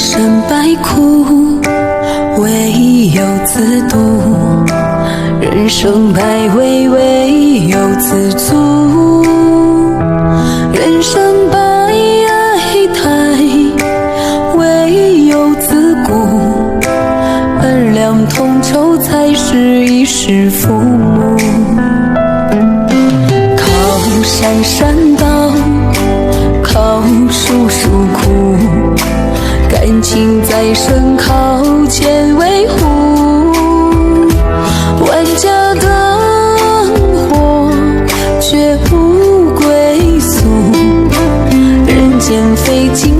生百苦，唯有自渡；人生百味，唯有自足。人生百态，唯有自顾。二两铜臭才是一世父母。靠山山倒，靠树树枯。感情在身，靠钱维护。万家灯火，绝不归宿。人间非净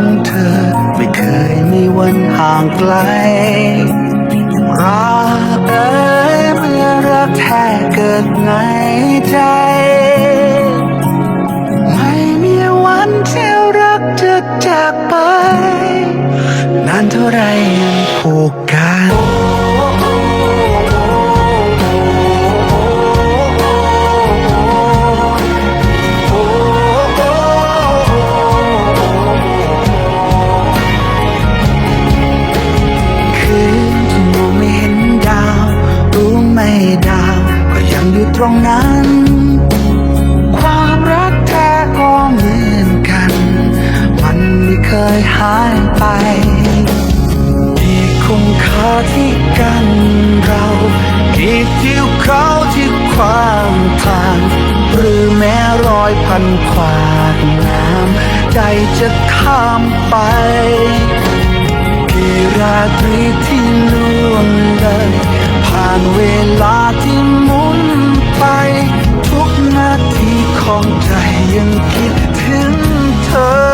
ของเธอ ไม่เคยมีวันห่างไกลรัก ตรงนั้น ความรักแท้ก็เหมือนกัน มันไม่เคยหายไปกี่คงคาที่กันเรากี่ทิวเขาที่ขวางทาง หรือแม้รอยพันขวากน้ำใจจะข้ามไปกี่ราตรีที่ล่วงเลยผ่านเวลา ของใจยังคิดถึงเธอ